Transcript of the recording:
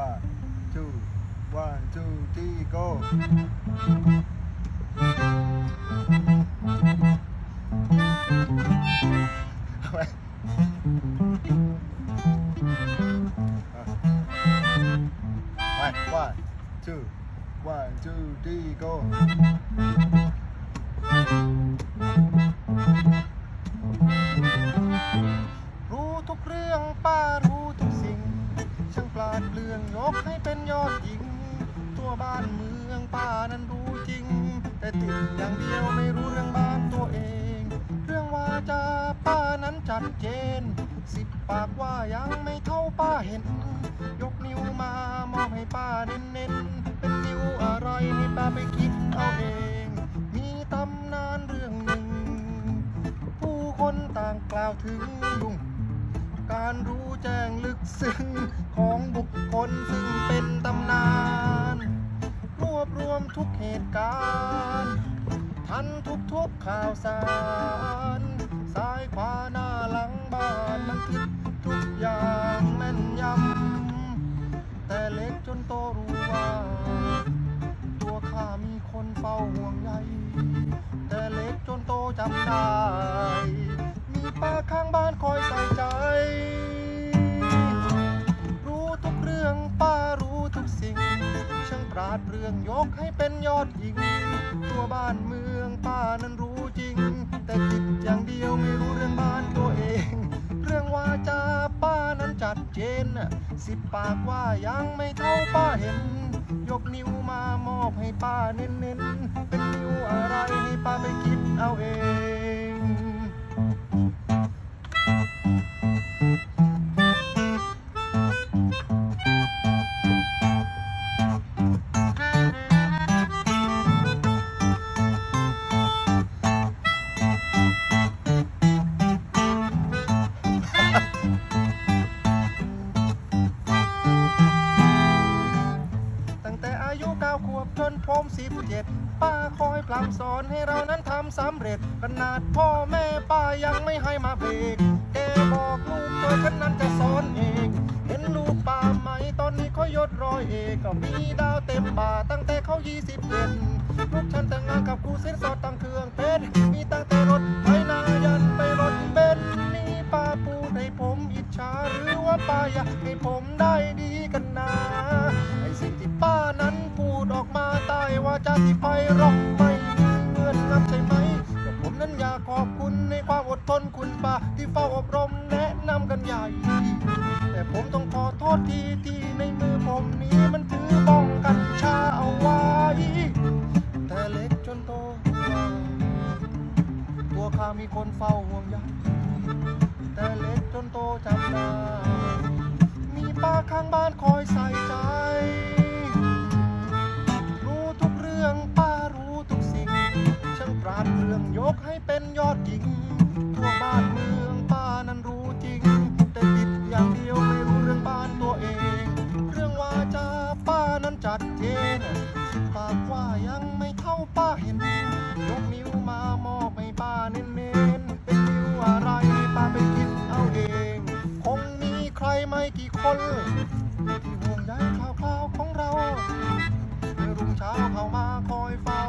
one two one two three go เอาไว้เอาไป one two one two three go บ้านเมืองป้านั้นรู้จริง แต่ติดอย่างเดียวไม่รู้เรื่องบ้านตัวเอง เรื่องวาจาป้านั้นชัดเจน สิบปากว่ายังไม่เท่าป้าเห็น ยกนิ้วมามอบให้ป้าเน้นๆเป็นนิ้วอะไรให้ป้าไปคิดเอาเอง มีตำนานเรื่องหนึ่ง ผู้คนต่างกล่าวถึงลุงการรู้แจ้งลึกซึ้งของบุคคลซึ่งเป็นตำนาน รวบรวมทุกเหตุการณ์ ทันทุกทุกข่าวสารซ้ายขวาหน้าหลังบ้านบันทึกทุกอย่างแม่นยำ แต่เล็กจนโตรู้ว่า ตัวข้ามีคนเฝ้าห่วงใยแต่เล็กจนโตจำได้ มีป้าข้างบ้านคอยใส่ใจาดเรื่องยกให้เป็นยอดหญิง ตัวบ้านเมืองป้านั้นรู้จริง แต่จิตอย่างเดียวไม่รู้เรื่องบ้านตัวเอง เรื่องวาจาป้านั้นจัดเจนสิบปากว่ายังไม่เท่าป้าเห็น ยกนิ้วมามอบให้ป้าเน้นๆเป็นนิ้วอะไร ผมสิบเจ็ดป้าคอยพร่ำสอนให้เรานั้นทำสำเร็จขนาดพ่อแม่ป้ายังไม่ให้มาเบรกแกบอกลูกโดยฉันนั้นจะสอนเอง เห็นลูกป้าไหมตอนนี้เขายศร้อยเอกก็มีดาวเต็มบ่าตั้งแต่เขายี่สิบเจ็ดลูกฉันแต่งงานกับครูสินสอดตั้งเครื่องเพชรมีตั้งแต่รถไถนายัน ว่าจาที่ไพเราะไม่มีเงื่อนงำใช่ไหมแต่ผมนั้นอยากขอบคุณในความอดทนคุณป้าที่เฝ้าอบรมแนะนำกันใหญ่ แต่ผมต้องขอโทษทีที่ในมือผมนี้มันถือบ้องกัญชาเอาไว้ แต่เล็กจนโต ตัวข้ามีคนเฝ้าห่วงใยแต่เล็กจนโตจำได้มีป้าข้างบ้านคอย เท้าป้าเห็น ยกนิ้วมามอบให้ป้าเน้นๆเป็นนิ้วอะไรให้ป้าไปคิดเอาเอง คงมีใครไม่กี่คน ที่ห่วงใยข่าวคราวของเราเมื่อรุ่งเช้าเข้ามาคอยเฝ้า